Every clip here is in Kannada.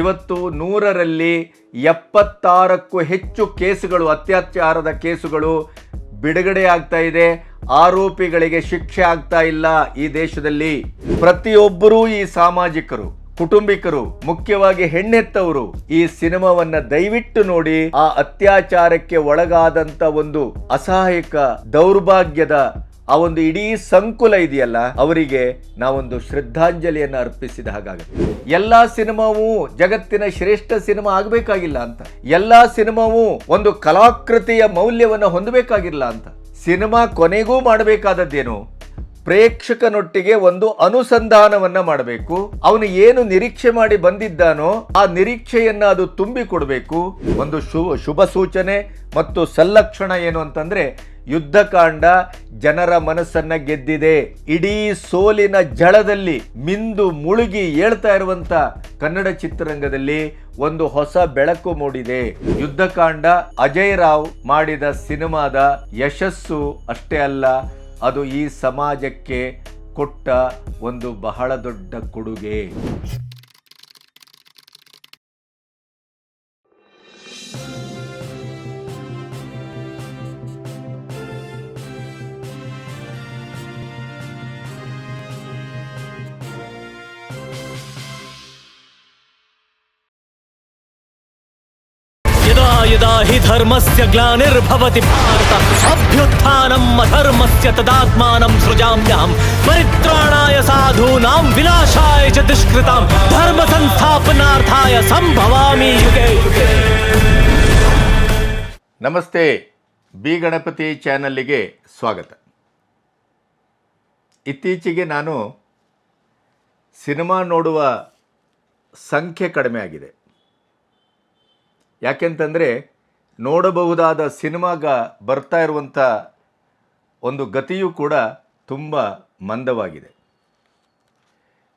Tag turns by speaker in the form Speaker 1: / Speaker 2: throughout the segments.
Speaker 1: ಇವತ್ತು ನೂರರಲ್ಲಿ ಎಪ್ಪತ್ತಾರಕ್ಕೂ ಹೆಚ್ಚು ಕೇಸುಗಳು, ಅತ್ಯಾಚಾರದ ಕೇಸುಗಳು ಬಿಡುಗಡೆ ಆಗ್ತಾ ಇದೆ. ಆರೋಪಿಗಳಿಗೆ ಶಿಕ್ಷೆ ಆಗ್ತಾ ಇಲ್ಲ ಈ ದೇಶದಲ್ಲಿ. ಪ್ರತಿಯೊಬ್ಬರೂ ಈ ಸಾಮಾಜಿಕರು, ಕುಟುಂಬಿಕರು, ಮುಖ್ಯವಾಗಿ ಹೆಣ್ಣೆತ್ತವರು ಈ ಸಿನಿಮಾವನ್ನ ದಯವಿಟ್ಟು ನೋಡಿ, ಆ ಅತ್ಯಾಚಾರಕ್ಕೆ ಒಳಗಾದಂತ ಒಂದು ಅಸಹಾಯಕ ದೌರ್ಭಾಗ್ಯದ ಆ ಒಂದು ಇಡೀ ಸಂಕುಲ ಇದೆಯಲ್ಲ, ಅವರಿಗೆ ನಾವೊಂದು ಶ್ರದ್ಧಾಂಜಲಿಯನ್ನು ಅರ್ಪಿಸಿದ ಹಾಗಾಗುತ್ತೆ. ಎಲ್ಲಾ ಸಿನಿಮಾವು ಜಗತ್ತಿನ ಶ್ರೇಷ್ಠ ಸಿನಿಮಾ ಆಗಬೇಕಾಗಿಲ್ಲ ಅಂತ. ಎಲ್ಲಾ ಸಿನಿಮಾವು ಒಂದು ಕಲಾಕೃತಿಯ ಮೌಲ್ಯವನ್ನು ಹೊಂದಬೇಕಾಗಿಲ್ಲ ಅಂತ. ಸಿನಿಮಾ ಕೊನೆಗೂ ಮಾಡಬೇಕಾದದ್ದೇನು? ಪ್ರೇಕ್ಷಕನೊಟ್ಟಿಗೆ ಒಂದು ಅನುಸಂಧಾನವನ್ನ ಮಾಡಬೇಕು. ಅವನು ಏನು ನಿರೀಕ್ಷೆ ಮಾಡಿ ಬಂದಿದ್ದಾನೋ ಆ ನಿರೀಕ್ಷೆಯನ್ನ ಅದು ತುಂಬಿ ಕೊಡಬೇಕು ಒಂದು ಶುಭ ಸೂಚನೆ ಮತ್ತು ಸಲ್ಲಕ್ಷಣ ಏನು ಅಂತಂದ್ರೆ ಯುದ್ಧಕಾಂಡ ಜನರ ಮನಸ್ಸನ್ನ ಗೆದ್ದಿದೆ. ಇಡೀ ಸೋಲಿನ ಜಳದಲ್ಲಿ ಮಿಂದು ಮುಳುಗಿ ಏಳ್ತಾ ಇರುವಂತ ಕನ್ನಡ ಚಿತ್ರರಂಗದಲ್ಲಿ ಒಂದು ಹೊಸ ಬೆಳಕು ಮೂಡಿದೆ. ಯುದ್ಧಕಾಂಡ ಅಜಯ್ ರಾವ್ ಮಾಡಿದ ಸಿನಿಮಾದ ಯಶಸ್ಸು ಅಷ್ಟೇ ಅಲ್ಲ, ಅದು ಈ ಸಮಾಜಕ್ಕೆ ಕೊಟ್ಟ ಒಂದು ಬಹಳ ದೊಡ್ಡ ಕೊಡುಗೆ.
Speaker 2: हि धर्मस्य ग्लानिर्भवति भारत अभ्युत्थानम् अधर्मस्य तदात्मानं सृजाम्यहं परित्राणाय साधूनां विनाशाय च दुष्कृतां धर्मसंस्थापनार्थाय सम्भवामि युगे युगे
Speaker 1: ನಮಸ್ತೆ ಬಿ ಗಣಪತಿ ಚಾನಲ್ಲಿಗೆ ಸ್ವಾಗತ ಇತ್ತೀಚೆಗೆ ನಾನು ಸಿನಿಮಾ ನೋಡುವ ಸಂಖ್ಯೆ ಕಡಿಮೆ ಆಗಿದೆ ಯಾಕೆಂತಂದರೆ ನೋಡಬಹುದಾದ ಸಿನಿಮಾಗ ಬರ್ತಾ ಇರುವಂಥ ಒಂದು ಗತಿಯೂ ಕೂಡ ತುಂಬ ಮಂದವಾಗಿದೆ.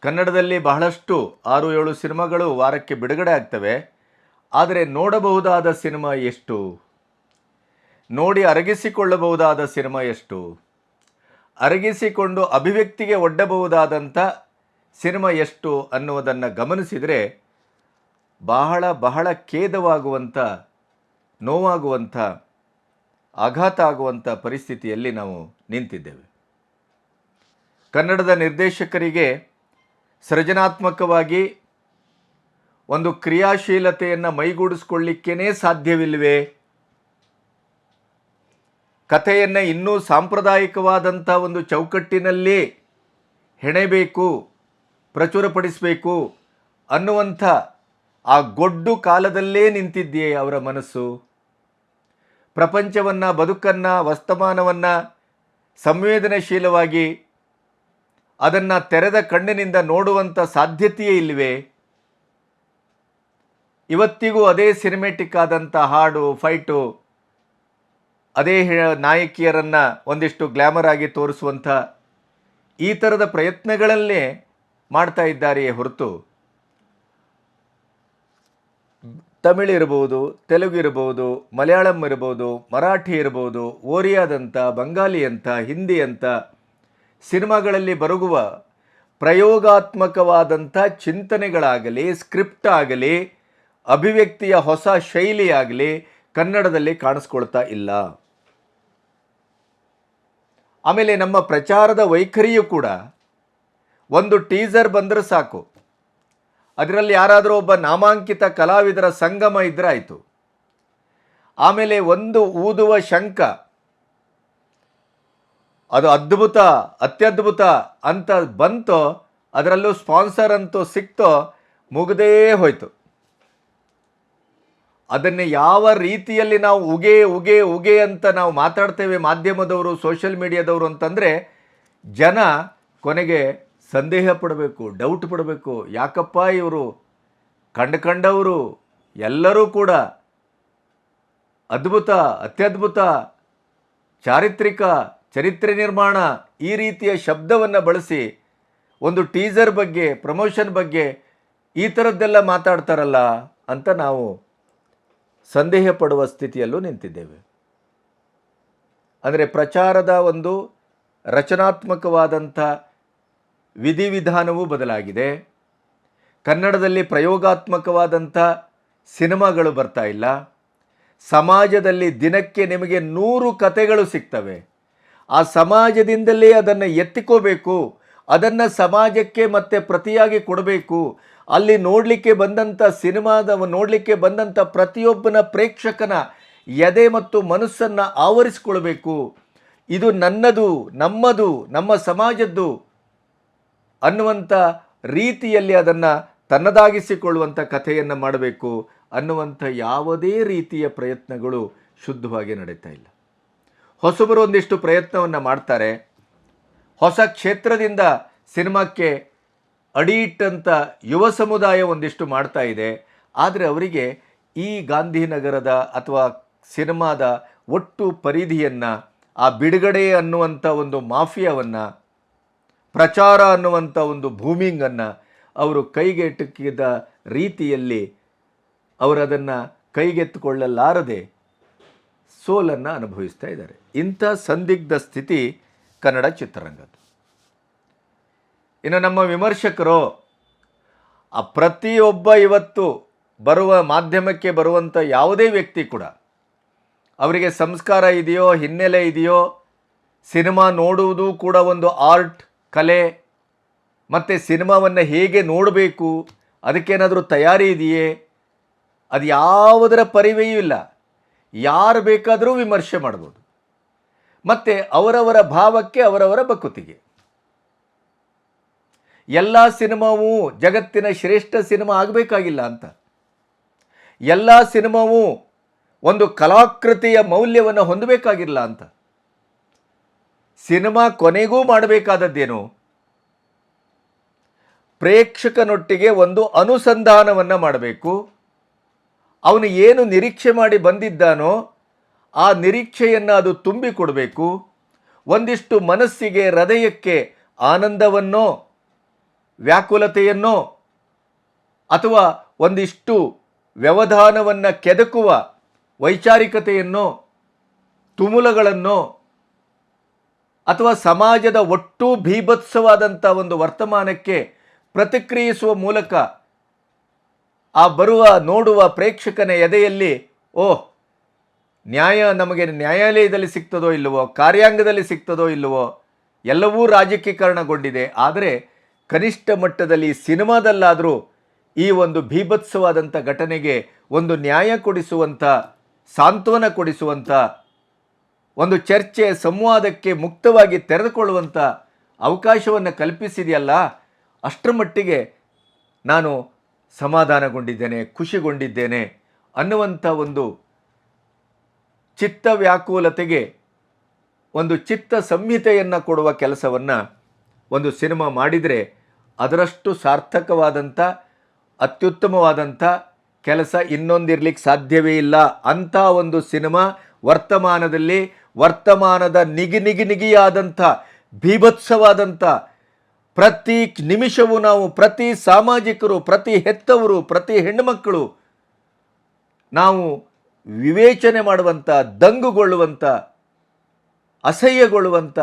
Speaker 1: ಕನ್ನಡದಲ್ಲಿ ಬಹಳಷ್ಟು ಆರು ಏಳು ಸಿನಿಮಾಗಳು ವಾರಕ್ಕೆ ಬಿಡುಗಡೆ ಆಗ್ತವೆ. ಆದರೆ ನೋಡಬಹುದಾದ ಸಿನಿಮಾ ಎಷ್ಟು? ನೋಡಿ ಅರಗಿಸಿಕೊಳ್ಳಬಹುದಾದ ಸಿನಿಮಾ ಎಷ್ಟು? ಅರಗಿಸಿಕೊಂಡು ಅಭಿವ್ಯಕ್ತಿಗೆ ಒಡ್ಡಬಹುದಾದಂಥ ಸಿನಿಮಾ ಎಷ್ಟು ಅನ್ನುವುದನ್ನು ಗಮನಿಸಿದರೆ ಬಹಳ ಬಹಳ ಖೇದವಾಗುವಂಥ ನೋವಾಗುವಂಥ, ಆಘಾತ ಆಗುವಂಥ ಪರಿಸ್ಥಿತಿಯಲ್ಲಿ ನಾವು ನಿಂತಿದ್ದೇವೆ. ಕನ್ನಡದ ನಿರ್ದೇಶಕರಿಗೆ ಸೃಜನಾತ್ಮಕವಾಗಿ ಒಂದು ಕ್ರಿಯಾಶೀಲತೆಯನ್ನು ಮೈಗೂಡಿಸ್ಕೊಳ್ಳಿಕ್ಕೇ ಸಾಧ್ಯವಿಲ್ಲವೇ ಕಥೆಯನ್ನು ಇನ್ನೂ ಸಾಂಪ್ರದಾಯಿಕವಾದಂಥ ಒಂದು ಚೌಕಟ್ಟಿನಲ್ಲಿ ಹೆಣೆಬೇಕು, ಪ್ರಚುರಪಡಿಸಬೇಕು ಅನ್ನುವಂಥ ಆ ಗೊಡ್ಡು ಕಾಲದಲ್ಲೇ ನಿಂತಿದ್ದೀಯೇ ಅವರ ಮನಸ್ಸು? ಪ್ರಪಂಚವನ್ನು, ಬದುಕನ್ನು, ವಸ್ತಮಾನವನ್ನು ಸಂವೇದನಶೀಲವಾಗಿ ಅದನ್ನು ತೆರೆದ ಕಣ್ಣಿನಿಂದ ನೋಡುವಂಥ ಸಾಧ್ಯತೆಯೇ ಇಲ್ವೇ ಇವತ್ತಿಗೂ ಅದೇ ಸಿನಿಮೆಟಿಕ್ ಆದಂಥ ಹಾಡು ಫೈಟು ಅದೇ ನಾಯಕಿಯರನ್ನು ಒಂದಿಷ್ಟು ಗ್ಲ್ಯಾಮರ್ ಆಗಿ ತೋರಿಸುವಂಥ ಈ ಥರದ ಪ್ರಯತ್ನಗಳಲ್ಲೇ ಮಾಡ್ತಾ ಇದ್ದಾರೆಯೇ ಹೊರತು. ತಮಿಳು ಇರ್ಬೋದು, ತೆಲುಗು ಇರ್ಬೋದು, ಮಲಯಾಳಂ ಇರ್ಬೋದು, ಮರಾಠಿ ಇರ್ಬೋದು, ಓರಿಯಾದಂಥ ಬಂಗಾಲಿ ಅಂತ ಹಿಂದಿ ಅಂತ ಸಿನಿಮಾಗಳಲ್ಲಿ ಬರುಗುವ ಪ್ರಯೋಗಾತ್ಮಕವಾದಂಥ ಚಿಂತನೆಗಳಾಗಲಿ, ಸ್ಕ್ರಿಪ್ಟ್ ಆಗಲಿ, ಅಭಿವ್ಯಕ್ತಿಯ ಹೊಸ ಶೈಲಿಯಾಗಲಿ ಕನ್ನಡದಲ್ಲಿ ಕಾಣಿಸ್ಕೊಳ್ತಾ ಇಲ್ಲ. ಆಮೇಲೆ ನಮ್ಮ ಪ್ರಚಾರದ ವೈಖರಿಯು ಕೂಡ ಒಂದು ಟೀಸರ್ ಬಂದರೆ ಸಾಕು. ಅದರಲ್ಲಿ ಯಾರಾದರೂ ಒಬ್ಬ ನಾಮಾಂಕಿತ ಕಲಾವಿದರ ಸಂಗಮ ಇದ್ರೆ ಆಯಿತು. ಆಮೇಲೆ ಒಂದು ಊದುವ ಶಂಕ ಅದು ಅದ್ಭುತ, ಅತ್ಯದ್ಭುತ ಅಂತ ಬಂತೋ, ಅದರಲ್ಲೂ ಸ್ಪಾನ್ಸರ್ ಅಂತೂ ಸಿಕ್ತೋ, ಮುಗದೇ ಹೋಯಿತು. ಅದನ್ನು ಯಾವ ರೀತಿಯಲ್ಲಿ ನಾವು ಉಗೆ ಉಗೆ ಉಗೆ ಅಂತ ನಾವು ಮಾತಾಡ್ತೇವೆ ಮಾಧ್ಯಮದವರು, ಸೋಷಿಯಲ್ ಮೀಡಿಯಾದವರು ಅಂತಂದರೆ, ಜನ ಕೊನೆಗೆ ಸಂದೇಹ ಪಡಬೇಕು ಡೌಟ್ ಪಡಬೇಕು. ಯಾಕಪ್ಪ ಇವರು? ಕಂಡು ಕಂಡವರು. ಎಲ್ಲರೂ ಕೂಡ ಅದ್ಭುತ, ಅತ್ಯದ್ಭುತ, ಚಾರಿತ್ರಿಕ, ಚರಿತ್ರೆ ನಿರ್ಮಾಣ ಈ ರೀತಿಯ ಶಬ್ದವನ್ನು ಬಳಸಿ ಒಂದು ಟೀಸರ್ ಬಗ್ಗೆ, ಪ್ರಮೋಷನ್ ಬಗ್ಗೆ ಈ ಥರದ್ದೆಲ್ಲ ಮಾತಾಡ್ತಾರಲ್ಲ ಅಂತ ನಾವು ಸಂದೇಹ ಪಡುವ ಸ್ಥಿತಿಯಲ್ಲೂ ನಿಂತಿದ್ದೇವೆ. ಅಂದರೆ ಪ್ರಚಾರದ ಒಂದು ರಚನಾತ್ಮಕವಾದಂಥ ವಿಧಿವಿಧಾನವೂ ಬದಲಾಗಿದೆ. ಕನ್ನಡದಲ್ಲಿ ಪ್ರಯೋಗಾತ್ಮಕವಾದಂಥ ಸಿನಿಮಾಗಳು ಬರ್ತಾ ಇಲ್ಲ. ಸಮಾಜದಲ್ಲಿ ದಿನಕ್ಕೆ ನಿಮಗೆ ನೂರು ಕತೆಗಳು ಸಿಗ್ತವೆ. ಆ ಸಮಾಜದಿಂದಲೇ ಅದನ್ನು ಎತ್ತಿಕೋಬೇಕು, ಅದನ್ನು ಸಮಾಜಕ್ಕೆ ಮತ್ತೆ ಪ್ರತಿಯಾಗಿ ಕೊಡಬೇಕು. ಅಲ್ಲಿ ನೋಡಲಿಕ್ಕೆ ಬಂದಂಥ ಸಿನಿಮಾದ ನೋಡಲಿಕ್ಕೆ ಬಂದಂಥ ಪ್ರತಿಯೊಬ್ಬನ ಪ್ರೇಕ್ಷಕನ ಎದೆ ಮತ್ತು ಮನಸ್ಸನ್ನು ಆವರಿಸಿಕೊಳ್ಬೇಕು. ಇದು ನನ್ನದು, ನಮ್ಮದು, ನಮ್ಮ ಸಮಾಜದ್ದು. ಅನ್ನುವಂಥ ರೀತಿಯಲ್ಲಿ ಅದನ್ನು ತನ್ನದಾಗಿಸಿಕೊಳ್ಳುವಂಥ ಕಥೆಯನ್ನು ಮಾಡಬೇಕು ಅನ್ನುವಂಥ ಯಾವುದೇ ರೀತಿಯ ಪ್ರಯತ್ನಗಳು ಶುದ್ಧವಾಗಿ ನಡೀತಾ ಇಲ್ಲ. ಹೊಸಬರು ಒಂದಿಷ್ಟು ಪ್ರಯತ್ನವನ್ನು ಮಾಡ್ತಾರೆ. ಹೊಸ ಕ್ಷೇತ್ರದಿಂದ ಸಿನಿಮಾಕ್ಕೆ ಅಡಿಯಿಟ್ಟಂಥ ಯುವ ಸಮುದಾಯ ಒಂದಿಷ್ಟು ಮಾಡ್ತಾ ಇದೆ. ಆದರೆ ಅವರಿಗೆ ಈ ಗಾಂಧಿನಗರದ ಅಥವಾ ಸಿನಿಮಾದ ಒಟ್ಟು ಪರಿಧಿಯನ್ನು, ಆ ಬಿಡುಗಡೆ ಅನ್ನುವಂಥ ಒಂದು ಮಾಫಿಯಾವನ್ನು ಪ್ರಚಾರ ಅನ್ನುವಂಥ ಒಂದು ಭೂಮಿಂಗನ್ನು ಅವರು ಕೈಗೆಟುಕಿದ ರೀತಿಯಲ್ಲಿ ಅವರದನ್ನು ಕೈಗೆತ್ತಿಕೊಳ್ಳಲಾರದೆ ಸೋಲನ್ನು ಅನುಭವಿಸ್ತಾ ಇದ್ದಾರೆ. ಇಂಥ ಸಂದಿಗ್ಧ ಸ್ಥಿತಿ ಕನ್ನಡ ಚಿತ್ರರಂಗದ್ದು. ಇನ್ನು ನಮ್ಮ ವಿಮರ್ಶಕರು, ಆ ಪ್ರತಿಯೊಬ್ಬ ಇವತ್ತು ಬರುವ ಮಾಧ್ಯಮಕ್ಕೆ ಬರುವಂಥ ಯಾವುದೇ ವ್ಯಕ್ತಿ ಕೂಡ, ಅವರಿಗೆ ಸಂಸ್ಕಾರ ಇದೆಯೋ, ಹಿನ್ನೆಲೆ ಇದೆಯೋ, ಸಿನಿಮಾ ನೋಡುವುದು ಕೂಡ ಒಂದು ಆರ್ಟ್ ಕಲೆ, ಮತ್ತು ಸಿನಿಮಾವನ್ನು ಹೇಗೆ ನೋಡಬೇಕು, ಅದಕ್ಕೇನಾದರೂ ತಯಾರಿ ಇದೆಯೇ? ಅದು ಯಾವುದರ ಪರಿವೆಯೂ ಇಲ್ಲ. ಯಾರು ಬೇಕಾದರೂ ವಿಮರ್ಶೆ ಮಾಡ್ಬೋದು. ಮತ್ತು ಅವರವರ ಭಾವಕ್ಕೆ ಅವರವರ ಬಕುತಿಗೆ. ಎಲ್ಲ ಸಿನಿಮಾವು ಜಗತ್ತಿನ ಶ್ರೇಷ್ಠ ಸಿನಿಮಾ ಆಗಬೇಕಾಗಿಲ್ಲ ಅಂತ. ಎಲ್ಲ ಸಿನಿಮಾವು ಒಂದು ಕಲಾಕೃತಿಯ ಮೌಲ್ಯವನ್ನು ಹೊಂದಬೇಕಾಗಿಲ್ಲ ಅಂತ. ಸಿನಿಮಾ ಕೊನೆಗೂ ಮಾಡಬೇಕಾದದ್ದೇನು? ಪ್ರೇಕ್ಷಕನೊಟ್ಟಿಗೆ ಒಂದು ಅನುಸಂಧಾನವನ್ನು ಮಾಡಬೇಕು. ಅವನು ಏನು ನಿರೀಕ್ಷೆ ಮಾಡಿ ಬಂದಿದ್ದಾನೋ, ಆ ನಿರೀಕ್ಷೆಯನ್ನು ಅದು ತುಂಬಿಕೊಡಬೇಕು ಒಂದಿಷ್ಟು ಮನಸ್ಸಿಗೆ, ಹೃದಯಕ್ಕೆ ಆನಂದವನ್ನೋ, ವ್ಯಾಕುಲತೆಯನ್ನೋ, ಅಥವಾ ಒಂದಿಷ್ಟು ವ್ಯವಧಾನವನ್ನು ಕೆದಕುವ ವೈಚಾರಿಕತೆಯನ್ನೋ, ತುಮುಲಗಳನ್ನು ಅಥವಾ ಸಮಾಜದ ಒಟ್ಟು ಭೀಭತ್ಸವಾದಂಥ ಒಂದು ವರ್ತಮಾನಕ್ಕೆ ಪ್ರತಿಕ್ರಿಯಿಸುವ ಮೂಲಕ ಆ ಬರುವ, ನೋಡುವ ಪ್ರೇಕ್ಷಕನ ಎದೆಯಲ್ಲಿ, ಓಹ್, ನ್ಯಾಯ ನಮಗೆ ನ್ಯಾಯಾಲಯದಲ್ಲಿ ಸಿಗ್ತದೋ ಇಲ್ಲವೋ, ಕಾರ್ಯಾಂಗದಲ್ಲಿ ಸಿಗ್ತದೋ ಇಲ್ಲವೋ, ಎಲ್ಲವೂ ರಾಜಕೀಕರಣಗೊಂಡಿದೆ. ಆದರೆ ಕನಿಷ್ಠ ಮಟ್ಟದಲ್ಲಿ ಸಿನಿಮಾದಲ್ಲಾದರೂ ಈ ಒಂದು ಭೀಭತ್ಸವಾದಂಥ ಘಟನೆಗೆ ಒಂದು ನ್ಯಾಯ ಕೊಡಿಸುವಂಥ ಸಾಂತ್ವನ ಕೊಡಿಸುವಂಥ ಒಂದು ಚರ್ಚೆ ಸಂವಾದಕ್ಕೆ ಮುಕ್ತವಾಗಿ ತೆರೆದುಕೊಳ್ಳುವಂಥ ಅವಕಾಶವನ್ನು ಕಲ್ಪಿಸಿದೆಯಲ್ಲ, ಅಷ್ಟರ ಮಟ್ಟಿಗೆ ನಾನು ಸಮಾಧಾನಗೊಂಡಿದ್ದೇನೆ, ಖುಷಿಗೊಂಡಿದ್ದೇನೆ ಅನ್ನುವಂಥ ಒಂದು ಚಿತ್ತ ವ್ಯಾಕುಲತೆಗೆ ಒಂದು ಚಿತ್ತ ಸಂಹಿತೆಯನ್ನು ಕೊಡುವ ಕೆಲಸವನ್ನು ಒಂದು ಸಿನಿಮಾ ಮಾಡಿದರೆ ಅದರಷ್ಟು ಸಾರ್ಥಕವಾದಂಥ ಅತ್ಯುತ್ತಮವಾದಂಥ ಕೆಲಸ ಇನ್ನೊಂದಿರಲಿಕ್ಕೆ ಸಾಧ್ಯವೇ ಇಲ್ಲ ಅಂಥ ಒಂದು ಸಿನಿಮಾ ವರ್ತಮಾನದಲ್ಲಿ ವರ್ತಮಾನದ ನಿಗಿ ನಿಗಿ ನಿಗಿಯಾದಂಥ ಭೀಭತ್ಸವಾದಂಥ ಪ್ರತಿ ನಿಮಿಷವೂ ನಾವು ಪ್ರತಿ ಸಾಮಾಜಿಕರು, ಪ್ರತಿ ಹೆತ್ತವರು, ಪ್ರತಿ ಹೆಣ್ಣುಮಕ್ಕಳು ನಾವು ವಿವೇಚನೆ ಮಾಡುವಂಥ, ದಂಗುಗೊಳ್ಳುವಂಥ, ಅಸಹ್ಯಗೊಳ್ಳುವಂಥ,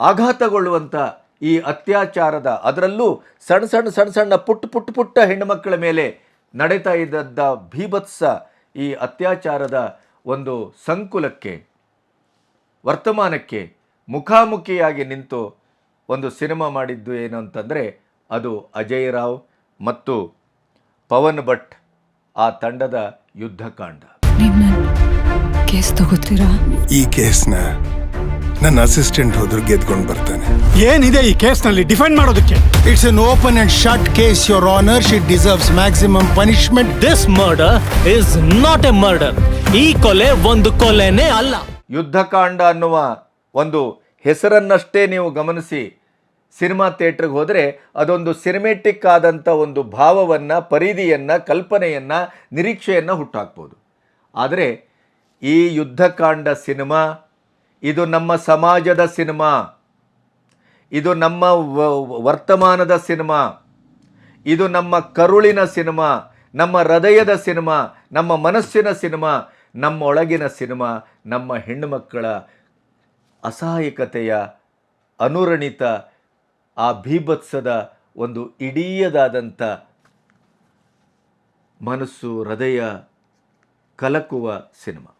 Speaker 1: ಆಘಾತಗೊಳ್ಳುವಂಥ ಈ ಅತ್ಯಾಚಾರದ ಅದರಲ್ಲೂ ಸಣ್ಣ ಸಣ್ಣ ಸಣ್ಣ ಸಣ್ಣ ಪುಟ್ಟ ಪುಟ್ಟ ಪುಟ್ಟ ಹೆಣ್ಣುಮಕ್ಕಳ ಮೇಲೆ ನಡೀತಾ ಇದ್ದದ್ದ ಭೀಭತ್ಸ ಈ ಅತ್ಯಾಚಾರದ ಒಂದು ಸಂಕುಲಕ್ಕೆ ವರ್ತಮಾನಕ್ಕೆ ಮುಖಾಮುಖಿಯಾಗಿ ನಿಂತು ಒಂದು ಸಿನಿಮಾ ಮಾಡಿದ್ದು ಏನು ಅಂತಂದರೆ ಅದು ಅಜಯ್ ರಾವ್ ಮತ್ತು ಪವನ್ ಭಟ್ ಆ ತಂಡದ ಯುದ್ಧಕಾಂಡ.
Speaker 3: ನೀವು ಕೇಸ್ ತಗೋತೀರಾ?
Speaker 4: ಈ ಕೇಸ್ನ ನನ್ನ ಅಸಿಸ್ಟೆಂಟ್ ಹೋದ್ರು ಗೆದ್ಕೊಂಡು ಬರ್ತಾನೆ.
Speaker 5: ಏನಿದೆ ಈ ಕೇಸ್ನಲ್ಲಿ? ಡಿಫೆಂಡ್ ಮಾಡೋದಕ್ಕೆ.
Speaker 4: It's an open and shut case your honour she deserves maximum punishment
Speaker 2: this murder is not a murder ಈ ಕೊಲೆ ಒಂದು ಕೊಲೆನೇ ಅಲ್ಲ.
Speaker 1: ಯುದ್ಧಕಾಂಡ ಅನ್ನುವ ಒಂದು ಹೆಸರನ್ನಷ್ಟೇ ನೀವು ಗಮನಿಸಿ ಸಿನಿಮಾ ಥಿಯೇಟ್ರಿಗೆ ಹೋದರೆ ಅದೊಂದು ಸಿನಿಮೆಟಿಕ್ ಆದಂಥ ಒಂದು ಭಾವವನ್ನು ಪರಿಧಿಯನ್ನು ಕಲ್ಪನೆಯನ್ನು ನಿರೀಕ್ಷೆಯನ್ನು ಹುಟ್ಟಾಕ್ಬೋದು. ಆದರೆ ಈ ಯುದ್ಧಕಾಂಡ ಸಿನಿಮಾ ಇದು ನಮ್ಮ ಸಮಾಜದ ಸಿನಿಮಾ. ಇದು ನಮ್ಮ ವರ್ತಮಾನದ ಸಿನಿಮಾ. ಇದು ನಮ್ಮ ಕರುಳಿನ ಸಿನಿಮಾ, ನಮ್ಮ ಹೃದಯದ ಸಿನಿಮಾ, ನಮ್ಮ ಮನಸ್ಸಿನ ಸಿನಿಮಾ, ನಮ್ಮೊಳಗಿನ ಸಿನಿಮಾ, ನಮ್ಮ ಹೆಣ್ಣುಮಕ್ಕಳ ಅಸಹಾಯಕತೆಯ ಅನುರಣಿತ ಆ ಭೀಭತ್ಸದ ಒಂದು ಇಡೀಯದಾದಂಥ ಮನಸ್ಸು, ಹೃದಯ ಕಲಕುವ ಸಿನಿಮಾ.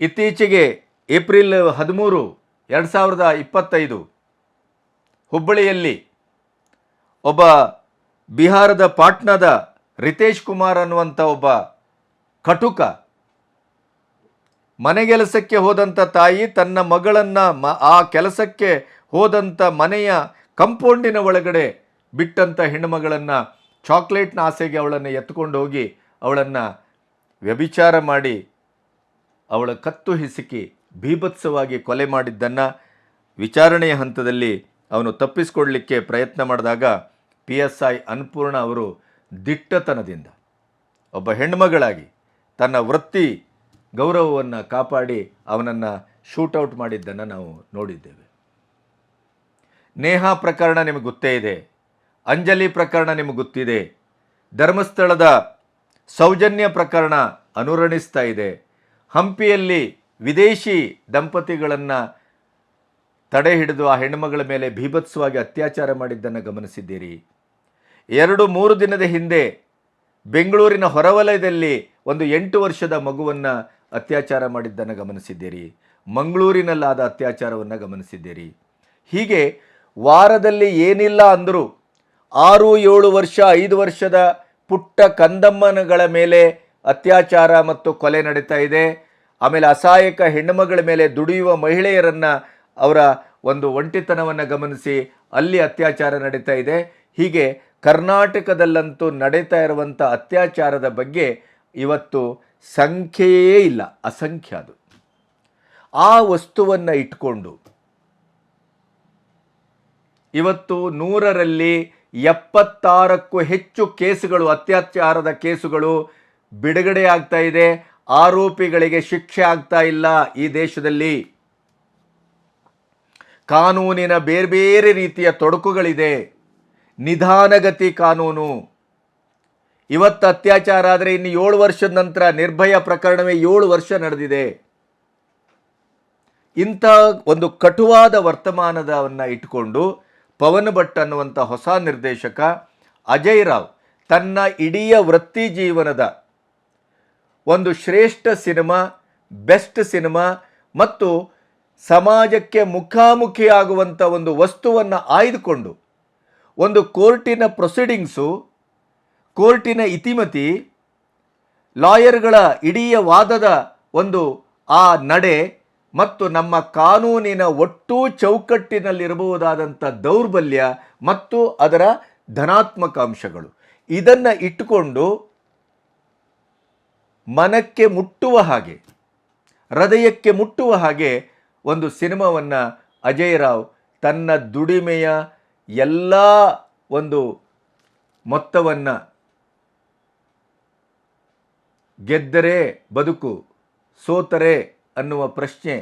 Speaker 1: ಇತ್ತೀಚೆಗೆ ಏಪ್ರಿಲ್ ಹದಿಮೂರು, ಎರಡು ಸಾವಿರದ ಇಪ್ಪತ್ತೈದು ಹುಬ್ಬಳ್ಳಿಯಲ್ಲಿ ಒಬ್ಬ ಬಿಹಾರದ ಪಾಟ್ನಾದ ರಿತೇಶ್ ಕುಮಾರ್ ಅನ್ನುವಂಥ ಒಬ್ಬ ಕಟುಕ ಮನೆಗೆಲಸಕ್ಕೆ ಹೋದಂಥ ತಾಯಿ ತನ್ನ ಮಗಳನ್ನು ಮ ಆ ಕೆಲಸಕ್ಕೆ ಹೋದಂಥ ಮನೆಯ ಕಂಪೌಂಡಿನ ಒಳಗಡೆ ಬಿಟ್ಟಂಥ ಹೆಣ್ಣುಮಗಳನ್ನು ಚಾಕ್ಲೇಟ್ನ ಆಸೆಗೆ ಅವಳನ್ನು ಎತ್ಕೊಂಡು ಹೋಗಿ ಅವಳನ್ನು ವ್ಯಭಿಚಾರ ಮಾಡಿ ಅವಳ ಕತ್ತು ಹಿಸುಕಿ ಭೀಭತ್ಸವಾಗಿ ಕೊಲೆ ಮಾಡಿದ್ದನ್ನು ವಿಚಾರಣೆಯ ಹಂತದಲ್ಲಿ ಅವನು ತಪ್ಪಿಸಿಕೊಳ್ಳಲಿಕ್ಕೆ ಪ್ರಯತ್ನ ಮಾಡಿದಾಗ ಪಿ ಎಸ್ ಐ ಅನ್ನಪೂರ್ಣ ಅವರು ದಿಟ್ಟತನದಿಂದ ಒಬ್ಬ ಹೆಣ್ಮಗಳಾಗಿ ತನ್ನ ವೃತ್ತಿ ಗೌರವವನ್ನು ಕಾಪಾಡಿ ಅವನನ್ನು ಶೂಟೌಟ್ ಮಾಡಿದ್ದನ್ನು ನಾವು ನೋಡಿದ್ದೇವೆ. ನೇಹಾ ಪ್ರಕರಣ ನಿಮಗೆ ಗೊತ್ತೇ ಇದೆ. ಅಂಜಲಿ ಪ್ರಕರಣ ನಿಮಗೆ ಗೊತ್ತಿದೆ. ಧರ್ಮಸ್ಥಳದ ಸೌಜನ್ಯ ಪ್ರಕರಣ ಅನುರಣಿಸ್ತಾ ಇದೆ. ಹಂಪಿಯಲ್ಲಿ ವಿದೇಶಿ ದಂಪತಿಗಳನ್ನು ತಡೆ ಹಿಡಿದು ಆ ಹೆಣ್ಣುಮಗಳ ಮೇಲೆ ಭೀಭತ್ಸವಾಗಿ ಅತ್ಯಾಚಾರ ಮಾಡಿದ್ದನ್ನು ಗಮನಿಸಿದ್ದೀರಿ. ಎರಡು ಮೂರು ದಿನದ ಹಿಂದೆ ಬೆಂಗಳೂರಿನ ಹೊರವಲಯದಲ್ಲಿ ಒಂದು ಎಂಟು ವರ್ಷದ ಮಗುವನ್ನು ಅತ್ಯಾಚಾರ ಮಾಡಿದ್ದನ್ನು ಗಮನಿಸಿದ್ದೀರಿ. ಮಂಗಳೂರಿನಲ್ಲಾದ ಅತ್ಯಾಚಾರವನ್ನು ಗಮನಿಸಿದ್ದೀರಿ. ಹೀಗೆ ವಾರದಲ್ಲಿ ಏನಿಲ್ಲ ಅಂದರೂ ಆರು, ಏಳು ವರ್ಷ, ಐದು ವರ್ಷದ ಪುಟ್ಟ ಕಂದಮ್ಮನಗಳ ಮೇಲೆ ಅತ್ಯಾಚಾರ ಮತ್ತು ಕೊಲೆ ನಡೀತಾ ಇದೆ. ಆಮೇಲೆ ಅಸಹಾಯಕ ಹೆಣ್ಣುಮಗಳ ಮೇಲೆ ದುಡಿಯುವ ಮಹಿಳೆಯರನ್ನು ಅವರ ಒಂದು ಒಂಟಿತನವನ್ನು ಗಮನಿಸಿ ಅಲ್ಲಿ ಅತ್ಯಾಚಾರ ನಡೀತಾ ಇದೆ. ಹೀಗೆ ಕರ್ನಾಟಕದಲ್ಲಂತೂ ನಡೀತಾ ಇರುವಂಥ ಅತ್ಯಾಚಾರದ ಬಗ್ಗೆ ಇವತ್ತು ಸಂಖ್ಯೆಯೇ ಇಲ್ಲ, ಅಸಂಖ್ಯ ಅದು. ಆ ವಸ್ತುವನ್ನು ಇಟ್ಕೊಂಡು ಇವತ್ತು ನೂರರಲ್ಲಿ ಎಪ್ಪತ್ತಾರಕ್ಕೂ ಹೆಚ್ಚು ಕೇಸುಗಳು, ಅತ್ಯಾಚಾರದ ಕೇಸುಗಳು ಬಿಡುಗಡೆ ಆಗ್ತಾ ಇದೆ ಆರೋಪಿಗಳಿಗೆ ಶಿಕ್ಷೆ ಆಗ್ತಾ ಇಲ್ಲ ಈ ದೇಶದಲ್ಲಿ. ಕಾನೂನಿನ ಬೇರೆ ಬೇರೆ ರೀತಿಯ ತೊಡಕುಗಳಿದೆ. ನಿಧಾನಗತಿ ಕಾನೂನು. ಇವತ್ತು ಅತ್ಯಾಚಾರ ಆದರೆ ಇನ್ನು ಏಳು ವರ್ಷದ ನಂತರ ನಿರ್ಭಯ ಪ್ರಕರಣವೇ ಏಳು ವರ್ಷ ನಡೆದಿದೆ. ಇಂಥ ಒಂದು ಕಟುವಾದ ವರ್ತಮಾನದವನ್ನು ಇಟ್ಟುಕೊಂಡು ಪವನ್ ಭಟ್ ಅನ್ನುವಂಥ ಹೊಸ ನಿರ್ದೇಶಕ ಅಜಯ್ ರಾವ್ ತನ್ನ ಇಡೀ ವೃತ್ತಿ ಜೀವನದ ಒಂದು ಶ್ರೇಷ್ಠ ಸಿನಿಮಾ, ಬೆಸ್ಟ್ ಸಿನಿಮಾ ಮತ್ತು ಸಮಾಜಕ್ಕೆ ಮುಖಾಮುಖಿಯಾಗುವಂಥ ಒಂದು ವಸ್ತುವನ್ನು ಆಯ್ದುಕೊಂಡು ಒಂದು ಕೋರ್ಟಿನ ಪ್ರೊಸೀಡಿಂಗ್ಸು, ಕೋರ್ಟಿನ ಇತಿಮತಿ, ಲಾಯರ್ಗಳ ಇಡೀ ವಾದದ ಒಂದು ಆ ನಡೆ ಮತ್ತು ನಮ್ಮ ಕಾನೂನಿನ ಒಟ್ಟು ಚೌಕಟ್ಟಿನಲ್ಲಿರಬಹುದಾದಂಥ ದೌರ್ಬಲ್ಯ ಮತ್ತು ಅದರ ಧನಾತ್ಮಕ ಅಂಶಗಳು. ಇದನ್ನು ಇಟ್ಟುಕೊಂಡು ಮನಕ್ಕೆ ಮುಟ್ಟುವ ಹಾಗೆ, ಹೃದಯಕ್ಕೆ ಮುಟ್ಟುವ ಹಾಗೆ ಒಂದು ಸಿನಿಮಾವನ್ನು ಅಜಯ್ ರಾವ್ ತನ್ನ ದುಡಿಮೆಯ ಎಲ್ಲ ಒಂದು ಮೊತ್ತವನ್ನು ಗೆದ್ದರೆ ಬದುಕು, ಸೋತರೆ ಅನ್ನುವ ಪ್ರಶ್ನೆ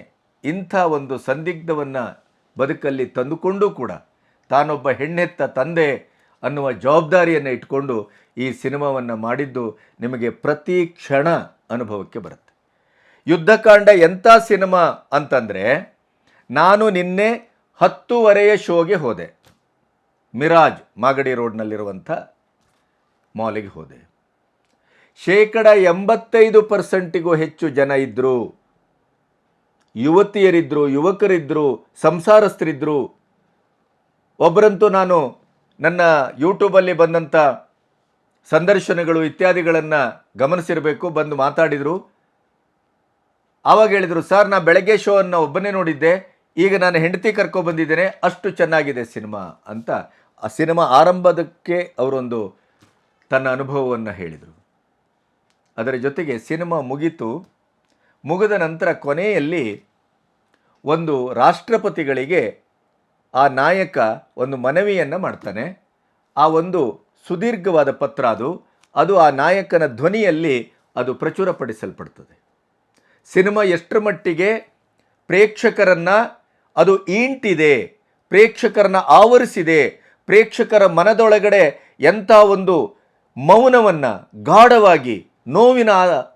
Speaker 1: ಇಂಥ ಒಂದು ಸಂದಿಗ್ಧವನ್ನು ಬದುಕಲ್ಲಿ ತಂದುಕೊಂಡೂ ಕೂಡ ತಾನೊಬ್ಬ ಹೆಣ್ಣೆತ್ತ ತಂದೆ ಅನ್ನುವ ಜವಾಬ್ದಾರಿಯನ್ನು ಇಟ್ಕೊಂಡು ಈ ಸಿನಿಮಾವನ್ನು ಮಾಡಿದ್ದು ನಿಮಗೆ ಪ್ರತಿ ಕ್ಷಣ ಅನುಭವಕ್ಕೆ ಬರುತ್ತೆ. ಯುದ್ಧಕಾಂಡ ಎಂಥ ಸಿನಿಮಾ ಅಂತಂದರೆ, ನಾನು ನಿನ್ನೆ ಹತ್ತುವರೆಯ ಶೋಗೆ ಹೋದೆ. ಮಿರಾಜ್ ಮಾಗಡಿ ರೋಡ್ನಲ್ಲಿರುವಂಥ ಮಾಲಿಗೆ ಹೋದೆ. ಶೇಕಡ ಎಂಬತ್ತೈದು ಪರ್ಸೆಂಟಿಗೂ ಹೆಚ್ಚು ಜನ ಇದ್ದರು ಯುವತಿಯರಿದ್ದರು ಯುವಕರಿದ್ದರು ಸಂಸಾರಸ್ಥರಿದ್ದರು ಒಬ್ಬರಂತೂ ನಾನು ನನ್ನ ಯೂಟ್ಯೂಬಲ್ಲಿ ಬಂದಂಥ ಸಂದರ್ಶನಗಳು ಇತ್ಯಾದಿಗಳನ್ನು ಗಮನಿಸಿರಬೇಕು, ಬಂದು ಮಾತಾಡಿದರು. ಆವಾಗ ಹೇಳಿದರು, ಸರ್ ನಾನು ಬೆಳಗ್ಗೆ ಶೋ ಅನ್ನು ಒಬ್ಬನೇ ನೋಡಿದ್ದೆ, ಈಗ ನಾನು ಹೆಂಡತಿ ಕರ್ಕೊಬಂದಿದ್ದೇನೆ ಅಷ್ಟು ಚೆನ್ನಾಗಿದೆ ಸಿನಿಮಾ ಅಂತ ಆ ಸಿನಿಮಾ ಆರಂಭದಕ್ಕೆ ಅವರೊಂದು ತನ್ನ ಅನುಭವವನ್ನು ಹೇಳಿದರು. ಅದರ ಜೊತೆಗೆ ಸಿನಿಮಾ ಮುಗಿತು. ಮುಗಿದ ನಂತರ ಕೊನೆಯಲ್ಲಿ ಒಂದು ರಾಷ್ಟ್ರಪತಿಗಳಿಗೆ ಆ ನಾಯಕ ಒಂದು ಮನವಿಯನ್ನು ಮಾಡ್ತಾನೆ. ಆ ಒಂದು ಸುದೀರ್ಘವಾದ ಪತ್ರ ಅದು. ಅದು ಆ ನಾಯಕನ ಧ್ವನಿಯಲ್ಲಿ ಅದು ಪ್ರಚುರಪಡಿಸಲ್ಪಡ್ತದೆ. ಸಿನಿಮಾ ಎಷ್ಟರ ಮಟ್ಟಿಗೆ ಪ್ರೇಕ್ಷಕರನ್ನು ಅದು ಈಂಟಿದೆ, ಪ್ರೇಕ್ಷಕರನ್ನು ಆವರಿಸಿದೆ, ಪ್ರೇಕ್ಷಕರ ಮನದೊಳಗಡೆ ಎಂಥ ಒಂದು ಮೌನವನ್ನು, ಗಾಢವಾಗಿ, ನೋವಿನ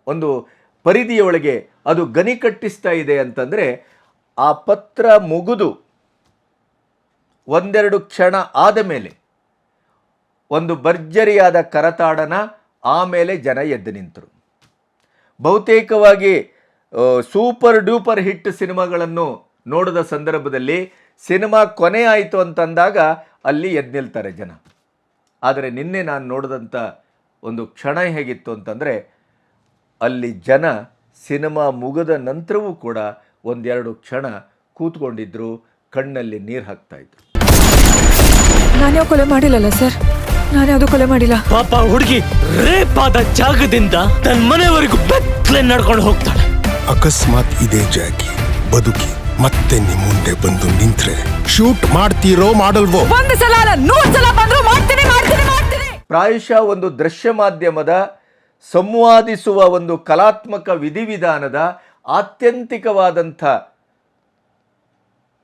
Speaker 1: ಒಂದು ಪರಿಧಿಯೊಳಗೆ ಅದು ಗನಿ ಕಟ್ಟಿಸ್ತಾ ಇದೆ ಅಂತಂದರೆ ಆ ಪತ್ರ ಮುಗಿದು ಒಂದೆರಡು ಕ್ಷಣ ಆದ ಮೇಲೆ ಒಂದು ಭರ್ಜರಿಯಾದ ಕರತಾಡನ ಆಮೇಲೆ ಜನ ಎದ್ದು ನಿಂತರು. ಬಹುತೇಕವಾಗಿ ಸೂಪರ್ ಡೂಪರ್ ಹಿಟ್ ಸಿನಿಮಾಗಳನ್ನು ನೋಡಿದ ಸಂದರ್ಭದಲ್ಲಿ ಸಿನಿಮಾ ಕೊನೆ ಆಯಿತು ಅಂತಂದಾಗ ಅಲ್ಲಿ ಎದ್ದು ನಿಲ್ತಾರೆ ಜನ. ಆದರೆ ನಿನ್ನೆ ನಾನು ನೋಡಿದಂಥ ಒಂದು ಕ್ಷಣ ಹೇಗಿತ್ತು ಅಂತಂದರೆ, ಅಲ್ಲಿ ಜನ ಸಿನಿಮಾ ಮುಗಿದ ನಂತರವೂ ಕೂಡ ಒಂದೆರಡು ಕ್ಷಣ ಕೂತ್ಕೊಂಡಿದ್ದರು ಕಣ್ಣಲ್ಲಿ ನೀರು ಹಾಕ್ತಾಯಿದ್ರು
Speaker 3: ನಾನ್ಯಾವ ಕೊಲೆ ಮಾಡಿಲ್ಲಲ್ಲ ಸರ್? ನಾನ್ಯಾವುದು ಕೊಲೆ ಮಾಡಿಲ್ಲ.
Speaker 2: ಪಾಪ ಹುಡುಗಿ ರೇಪ್ ಆದ ಜಾಗದಿಂದ ತನ್ನ ಮನೆಯವರೆಗೂ ಬೆತ್ತಲೆ ನಡ್ಕೊಂಡು ಹೋಗ್ತಾಳೆ.
Speaker 4: ಅಕಸ್ಮಾತ್ ಇದೇ ಜಾಗಿ ಬದುಕಿ ಮತ್ತೆ ನಿಮ್ ಮುಂದೆ ಬಂದು ನಿಂತ್ರೆ ಶೂಟ್ ಮಾಡ್ತೀರೋ ಮಾಡಲ್ವೋ?
Speaker 3: ಒಂದು ಸಲ ಅಲ್ಲ ನೂರು ಸಲ ಬಂದ್ರು ಮಾಡ್ತೀನಿ ಮಾಡ್ತೀನಿ ಮಾಡ್ತೀನಿ.
Speaker 1: ಪ್ರಾಯಶಃ ಒಂದು ದೃಶ್ಯ ಮಾಧ್ಯಮದ ಸಂವಾದಿಸುವ ಒಂದು ಕಲಾತ್ಮಕ ವಿಧಿವಿಧಾನದ ಆತ್ಯಂತಿಕವಾದಂಥ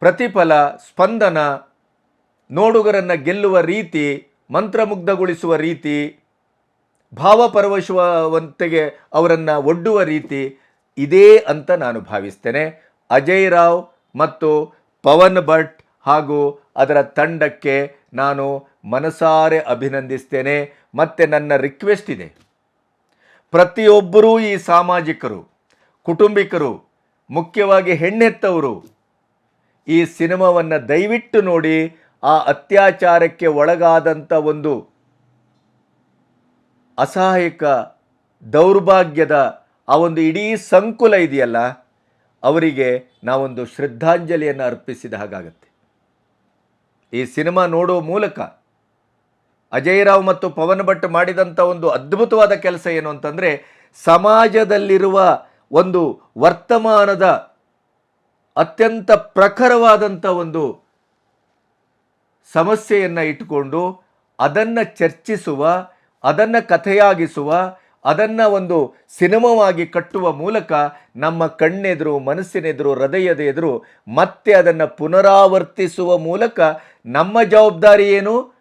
Speaker 1: ಪ್ರತಿಫಲ ಸ್ಪಂದನ ನೋಡುಗರನ್ನು ಗೆಲ್ಲುವ ರೀತಿ, ಮಂತ್ರಮುಗ್ಧಗೊಳಿಸುವ ರೀತಿ, ಭಾವಪರವಶವಂತೆಗೆ ಅವರನ್ನು ಒಡ್ಡುವ ರೀತಿ ಇದೇ ಅಂತ ನಾನು ಭಾವಿಸ್ತೇನೆ. ಅಜಯ್ ರಾವ್ ಮತ್ತು ಪವನ್ ಭಟ್ ಹಾಗೂ ಅದರ ತಂಡಕ್ಕೆ ನಾನು ಮನಸಾರೆ ಅಭಿನಂದಿಸ್ತೇನೆ. ಮತ್ತು ನನ್ನ ರಿಕ್ವೆಸ್ಟ್ ಇದೆ. ಪ್ರತಿಯೊಬ್ಬರೂ ಈ ಸಾಮಾಜಿಕರು, ಕುಟುಂಬಿಕರು, ಮುಖ್ಯವಾಗಿ ಹೆಣ್ಣೆತ್ತವರು ಈ ಸಿನಿಮಾವನ್ನು ದಯವಿಟ್ಟು ನೋಡಿ ಆ ಅತ್ಯಾಚಾರಕ್ಕೆ ಒಳಗಾದಂಥ ಒಂದು ಅಸಹಾಯಕ ದೌರ್ಭಾಗ್ಯದ ಆ ಒಂದು ಇಡೀ ಸಂಕುಲ ಇದೆಯಲ್ಲ, ಅವರಿಗೆ ನಾವೊಂದು ಶ್ರದ್ಧಾಂಜಲಿಯನ್ನು ಅರ್ಪಿಸಿದ ಹಾಗಾಗತ್ತೆ. ಈ ಸಿನಿಮಾ ನೋಡೋ ಮೂಲಕ ಅಜಯ್ ರಾವ್ ಮತ್ತು ಪವನ್ ಭಟ್ ಮಾಡಿದಂಥ ಒಂದು ಅದ್ಭುತವಾದ ಕೆಲಸ ಏನು ಅಂತಂದರೆ, ಸಮಾಜದಲ್ಲಿರುವ ಒಂದು ವರ್ತಮಾನದ ಅತ್ಯಂತ ಪ್ರಖರವಾದಂಥ ಒಂದು ಸಮಸ್ಯೆಯನ್ನು ಇಟ್ಟುಕೊಂಡು ಅದನ್ನು ಚರ್ಚಿಸುವ, ಅದನ್ನು ಕಥೆಯಾಗಿಸುವ, ಅದನ್ನು ಒಂದು ಸಿನಿಮಾವಾಗಿ ಕಟ್ಟುವ ಮೂಲಕ ನಮ್ಮ ಕಣ್ಣೆದುರು, ಮನಸ್ಸಿನೆದುರು, ಹೃದಯದ ಎದುರು ಮತ್ತೆ ಅದನ್ನು ಪುನರಾವರ್ತಿಸುವ ಮೂಲಕ ನಮ್ಮ ಜವಾಬ್ದಾರಿ ಏನು?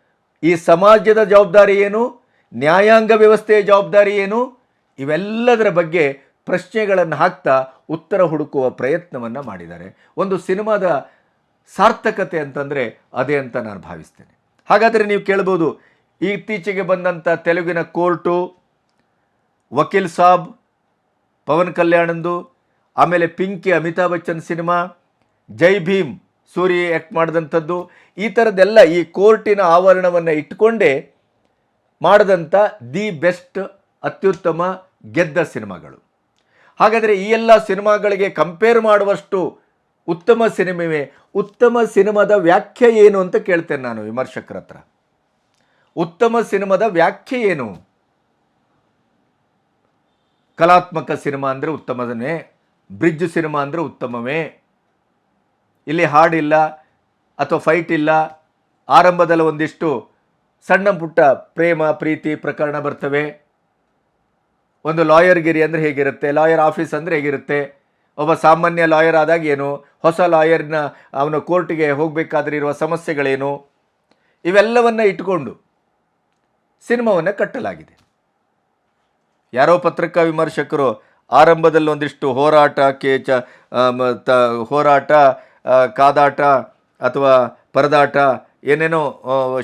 Speaker 1: ಈ ಸಮಾಜದ ಜವಾಬ್ದಾರಿ ಏನು? ನ್ಯಾಯಾಂಗ ವ್ಯವಸ್ಥೆಯ ಜವಾಬ್ದಾರಿ ಏನು? ಇವೆಲ್ಲದರ ಬಗ್ಗೆ ಪ್ರಶ್ನೆಗಳನ್ನು ಹಾಕ್ತಾ ಉತ್ತರ ಹುಡುಕುವ ಪ್ರಯತ್ನವನ್ನು ಮಾಡಿದ್ದಾರೆ. ಒಂದು ಸಿನಿಮಾದ ಸಾರ್ಥಕತೆ ಅಂತಂದರೆ ಅದೇ ಅಂತ ನಾನು ಭಾವಿಸ್ತೇನೆ. ಹಾಗಾದರೆ ನೀವು ಕೇಳ್ಬೋದು, ಇತ್ತೀಚೆಗೆ ಬಂದಂಥ ತೆಲುಗಿನ ಕೋರ್ಟು, ವಕೀಲ್ ಸಾಬ್, ಪವನ್ ಕಲ್ಯಾಣಂದು, ಆಮೇಲೆ Pink Amitabh Bachchan cinema, Jai Bhim, Suri act ಮಾಡಿದಂಥದ್ದು, ಈ ಥರದ್ದೆಲ್ಲ ಈ ಕೋರ್ಟಿನ ಆವರಣವನ್ನು ಇಟ್ಕೊಂಡೇ ಮಾಡಿದಂಥ ದಿ ಬೆಸ್ಟ್ ಅತ್ಯುತ್ತಮ ಗೆದ್ದ ಸಿನಿಮಾಗಳು. ಹಾಗಾದರೆ ಈ ಎಲ್ಲ ಸಿನಿಮಾಗಳಿಗೆ ಕಂಪೇರ್ ಮಾಡುವಷ್ಟು ಉತ್ತಮ ಸಿನಿಮೆವೇ, ಉತ್ತಮ ಸಿನಿಮಾದ ವ್ಯಾಖ್ಯೆ ಏನು ಅಂತ ಕೇಳ್ತೇನೆ ನಾನು ವಿಮರ್ಶಕರ ಹತ್ರ. ಉತ್ತಮ ಸಿನಿಮಾದ ವ್ಯಾಖ್ಯೆ ಏನು? ಕಲಾತ್ಮಕ ಸಿನಿಮಾ ಅಂದರೆ ಉತ್ತಮದನೇ ಬ್ರಿಡ್ಜ್ ಸಿನಿಮಾ ಅಂದರೆ ಉತ್ತಮವೇ? ಇಲ್ಲಿ ಹಾಡಿಲ್ಲ ಅಥವಾ ಫೈಟ್ ಇಲ್ಲ, ಆರಂಭದಲ್ಲಿ ಒಂದಿಷ್ಟು ಸಣ್ಣ ಪುಟ್ಟ ಪ್ರೇಮ, ಪ್ರೀತಿ, ಪ್ರಕರಣ ಬರ್ತವೆ. ಒಂದು ಲಾಯರ್ಗಿರಿ ಅಂದರೆ ಹೇಗಿರುತ್ತೆ? ಲಾಯರ್ ಆಫೀಸ್ ಅಂದರೆ ಹೇಗಿರುತ್ತೆ? ಒಬ್ಬ ಸಾಮಾನ್ಯ ಲಾಯರ್ ಆದಾಗ ಏನು? ಹೊಸ ಲಾಯರ್ನ ಅವನು ಕೋರ್ಟಿಗೆ ಹೋಗಬೇಕಾದ್ರೆ ಇರುವ ಸಮಸ್ಯೆಗಳೇನು? ಇವೆಲ್ಲವನ್ನು ಇಟ್ಟುಕೊಂಡು ಸಿನಿಮಾವನ್ನು ಕಟ್ಟಲಾಗಿದೆ. ಯಾರೋ ಪತ್ರಿಕಾ ವಿಮರ್ಶಕರು ಆರಂಭದಲ್ಲಿ ಒಂದಿಷ್ಟು ಹೋರಾಟ ಕೇಚ ಹೋರಾಟ ಕಾದಾಟ ಅಥವಾ ಪರದಾಟ ಏನೇನೋ